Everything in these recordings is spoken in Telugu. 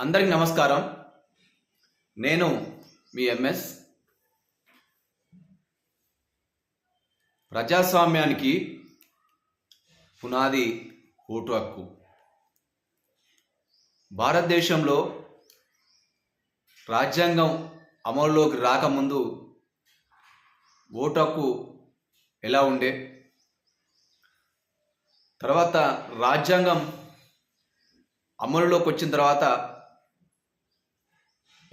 అందరికి నమస్కారం. నేను మీ ఎంఎస్ ప్రజాస్వామ్యానికి పునాది ఓటు హక్కు. భారతదేశంలో రాజ్యాంగం అమలులోకి రాకముందు ఓటు హక్కు ఎలా ఉండే? తర్వాత రాజ్యాంగం అమలులోకి వచ్చిన తర్వాత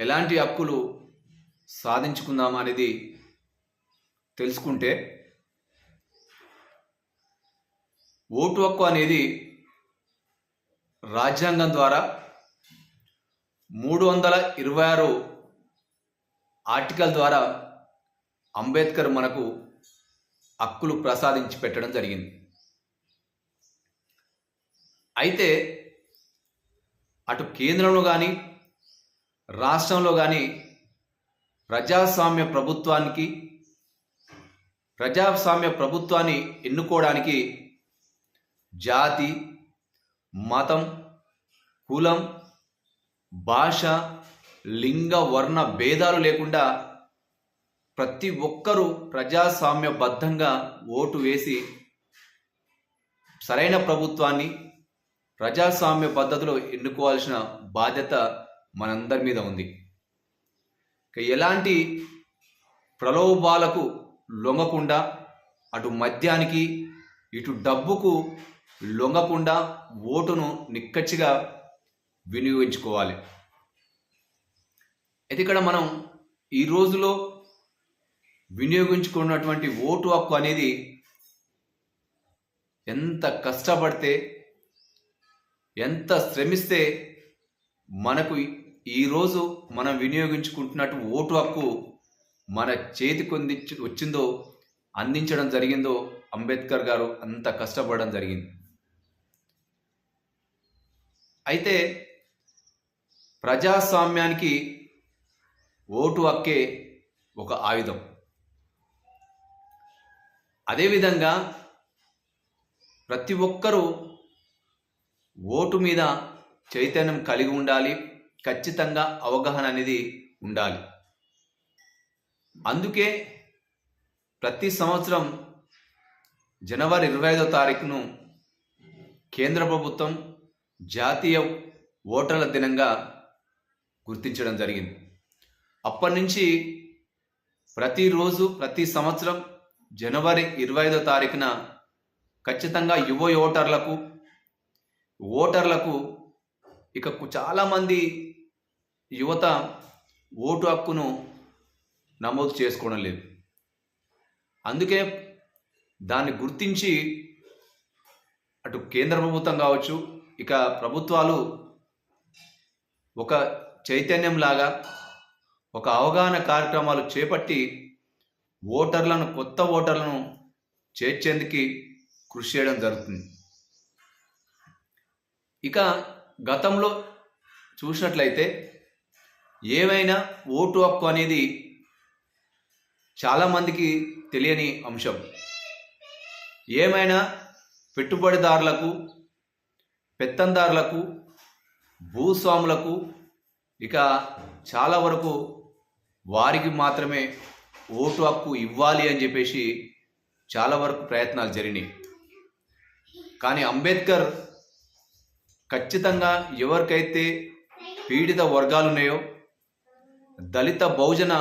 ఎలాంటి హక్కులు సాధించుకుందాం అనేది తెలుసుకుంటే ఓటు హక్కు అనేది రాజ్యాంగం ద్వారా మూడు వందల ఇరవై ఆరు ఆర్టికల్ ద్వారా అంబేద్కర్ మనకు హక్కులు ప్రసాదించి పెట్టడం జరిగింది. అయితే అటు కేంద్రంలో కానీ రాష్ట్రంలో కానీ ప్రజాస్వామ్య ప్రభుత్వానికి ప్రజాస్వామ్య ప్రభుత్వాన్ని ఎన్నుకోవడానికి జాతి మతం కులం భాష లింగ వర్ణ భేదాలు లేకుండా ప్రతి ఒక్కరూ ప్రజాస్వామ్యబద్ధంగా ఓటు వేసి సరైన ప్రభుత్వాన్ని ప్రజాస్వామ్య పద్ధతిలో ఎన్నుకోవాల్సిన బాధ్యత మనందరి మీద ఉంది. ఎలాంటి ప్రలోభాలకు లొంగకుండా అటు మద్యానికి ఇటు డబ్బుకు లొంగకుండా ఓటును నిక్కచ్చిగా వినియోగించుకోవాలి. అయితే ఇక్కడ మనం ఈ రోజులో వినియోగించుకున్నటువంటి ఓటు హక్కు అనేది ఎంత కష్టపడితే ఎంత శ్రమిస్తే మనకు ఈరోజు మనం వినియోగించుకుంటున్నట్టు ఓటు హక్కు మన చేతికి అంది వచ్చిందో అందించడం జరిగిందో అంబేద్కర్ గారు అంత కష్టపడడం జరిగింది. అయితే ప్రజాస్వామ్యానికి ఓటు హక్కే ఒక ఆయుధం. అదేవిధంగా ప్రతి ఒక్కరూ ఓటు మీద చైతన్యం కలిగి ఉండాలి ఖచ్చితంగా అవగాహన అనేది ఉండాలి. అందుకే ప్రతి సంవత్సరం జనవరి ఇరవై ఐదో తారీఖును కేంద్ర ప్రభుత్వం జాతీయ ఓటర్ల దినంగా గుర్తించడం జరిగింది. అప్పటి నుంచి ప్రతిరోజు ప్రతి సంవత్సరం జనవరి ఇరవై ఐదో తారీఖున ఖచ్చితంగా యువ ఓటర్లకు ఓటర్లకు ఇక చాలామంది యువత ఓటు హక్కును నమోదు చేసుకోవడం లేదు. అందుకే దాన్ని గుర్తించి అటు కేంద్ర ప్రభుత్వం కావచ్చు ఇక ప్రభుత్వాలు ఒక చైతన్యం లాగా ఒక అవగాహన కార్యక్రమాలు చేపట్టి ఓటర్లను కొత్త ఓటర్లను చేర్చేందుకు కృషి చేయడం జరుగుతుంది. ఇక గతంలో చూసినట్లయితే ఏమైనా ఓటు హక్కు అనేది చాలామందికి తెలియని అంశం. ఏమైనా పెట్టుబడిదారులకు పెత్తందారులకు భూస్వాములకు ఇక చాలా వరకు వారికి మాత్రమే ఓటు హక్కు ఇవ్వాలి అని చెప్పేసి చాలా వరకు ప్రయత్నాలు జరిగినాయి. కానీ అంబేద్కర్ ఖచ్చితంగా ఎవరికైతే పీడిత వర్గాలు ఉన్నాయో దళిత బహుజన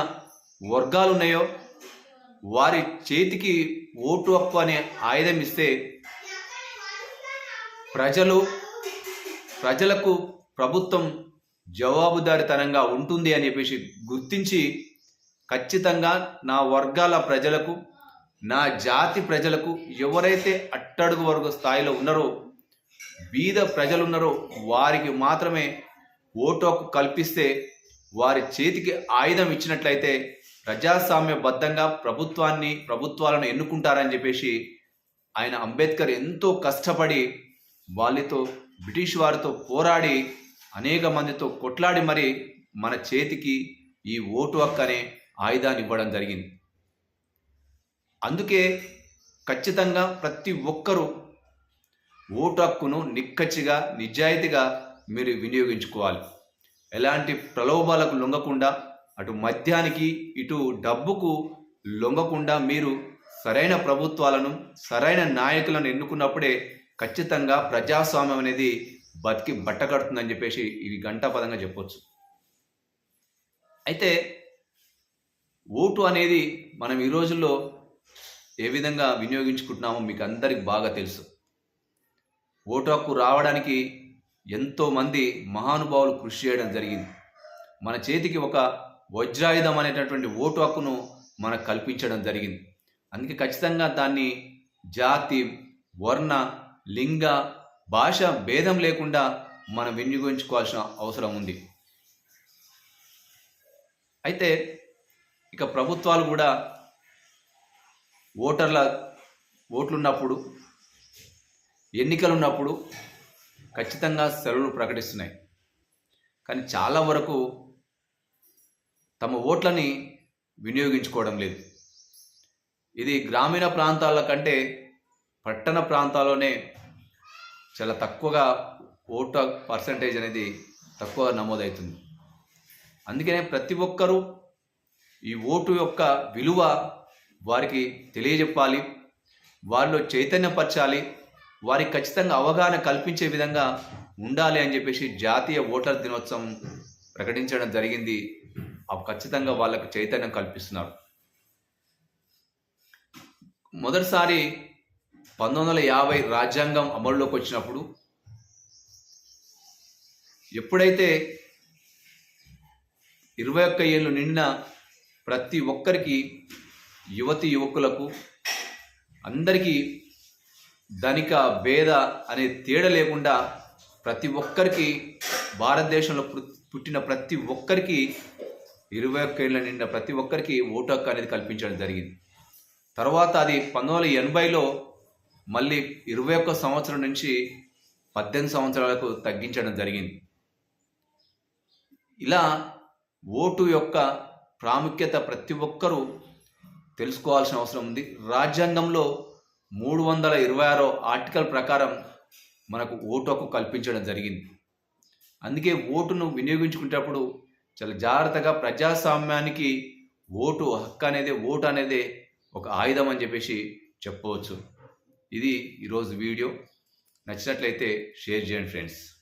వర్గాలు ఉన్నాయో వారి చేతికి ఓటు హక్కు అనే ఆయుధం ఇస్తే ప్రజలు ప్రజలకు ప్రభుత్వం జవాబుదారితనంగా ఉంటుంది అని చెప్పేసి గుర్తించి ఖచ్చితంగా నా వర్గాల ప్రజలకు నా జాతి ప్రజలకు ఎవరైతే అట్టడుగు వర్గ స్థాయిలో ఉన్నారో బీద ప్రజలు ఉన్నారో వారికి మాత్రమే ఓటు హక్కు కల్పిస్తే వారి చేతికి ఆయుధం ఇచ్చినట్లయితే ప్రజాస్వామ్యబద్ధంగా ప్రభుత్వాన్ని ప్రభుత్వాలను ఎన్నుకుంటారని చెప్పేసి ఆయన అంబేద్కర్ ఎంతో కష్టపడి వాళ్ళతో బ్రిటిష్ వారితో పోరాడి అనేక మందితో కొట్లాడి మరి మన చేతికి ఈ ఓటు హక్కు అనే ఆయుధాన్ని ఇవ్వడం జరిగింది. అందుకే ఖచ్చితంగా ప్రతి ఒక్కరూ ఓటు హక్కును నిక్కచ్చిగా నిజాయితీగా మీరు వినియోగించుకోవాలి. ఎలాంటి ప్రలోభాలకు లొంగకుండా అటు మద్యానికి ఇటు డబ్బుకు లొంగకుండా మీరు సరైన ప్రభుత్వాలను సరైన నాయకులను ఎన్నుకున్నప్పుడే ఖచ్చితంగా ప్రజాస్వామ్యం అనేది బతికి బట్టకడుతుందని చెప్పేసి ఇది గంటాపదంగా చెప్పొచ్చు. అయితే ఓటు అనేది మనం ఈ రోజుల్లో ఏ విధంగా వినియోగించుకుంటున్నామో మీకు అందరికి బాగా తెలుసు. ఓటు హక్కు రావడానికి ఎంతోమంది మహానుభావులు కృషి చేయడం జరిగింది. మన చేతికి ఒక వజ్రాయుధం అనేటటువంటి ఓటు హక్కును మనకు కల్పించడం జరిగింది. అందుకే ఖచ్చితంగా దాన్ని జాతి వర్ణ లింగ భాష భేదం లేకుండా మనం వినియోగించుకోవాల్సిన అవసరం ఉంది. అయితే ఇక ప్రభుత్వాలు కూడా ఓటర్ల ఓట్లున్నప్పుడు ఎన్నికలు ఉన్నప్పుడు ఖచ్చితంగా సెలవులు ప్రకటిస్తున్నాయి. కానీ చాలా వరకు తమ ఓట్లని వినియోగించుకోవడం లేదు. ఇది గ్రామీణ ప్రాంతాల కంటే పట్టణ ప్రాంతాల్లోనే చాలా తక్కువగా ఓటు పర్సంటేజ్ అనేది తక్కువ నమోదవుతుంది. అందుకనే ప్రతి ఒక్కరూ ఈ ఓటు యొక్క విలువ వారికి తెలియజెప్పాలి వారిలో చైతన్యపరచాలి వారికి ఖచ్చితంగా అవగాహన కల్పించే విధంగా ఉండాలి అని చెప్పేసి జాతీయ ఓటర్ దినోత్సవం ప్రకటించడం జరిగింది. అవి ఖచ్చితంగా వాళ్ళకు చైతన్యం కల్పిస్తున్నారు. మొదటిసారి పంతొమ్మిది వందల యాభై రాజ్యాంగం అమలులోకి వచ్చినప్పుడు ఎప్పుడైతే ఇరవై ఒక్క ఏళ్ళు నిండిన ప్రతి ఒక్కరికి యువతి యువకులకు అందరికీ ధనిక భేద అనే తేడా లేకుండా ప్రతి ఒక్కరికి భారతదేశంలో పుట్టిన ప్రతి ఒక్కరికి ఇరవై ఒక్క ఏళ్ళ నిండిన ప్రతి ఒక్కరికి ఓటు హక్కు అనేది కల్పించడం జరిగింది. తర్వాత అది పంతొమ్మిది వందల ఎనభైలో మళ్ళీ ఇరవై ఒక్క సంవత్సరం నుంచి పద్దెనిమిది సంవత్సరాలకు తగ్గించడం జరిగింది. ఇలా ఓటు యొక్క ప్రాముఖ్యత ప్రతి ఒక్కరూ తెలుసుకోవాల్సిన అవసరం ఉంది. రాజ్యాంగంలో మూడు వందల ఇరవై ఆరో ఆర్టికల్ ప్రకారం మనకు ఓటు హక్కు కల్పించడం జరిగింది. అందుకే ఓటును వినియోగించుకునేటప్పుడు చాలా జాగ్రత్తగా ప్రజాస్వామ్యానికి ఓటు హక్కు అనేది ఓటు అనేది ఒక ఆయుధం అని చెప్పేసి చెప్పవచ్చు. ఇది ఈరోజు వీడియో. నచ్చినట్లయితే షేర్ చేయండి ఫ్రెండ్స్.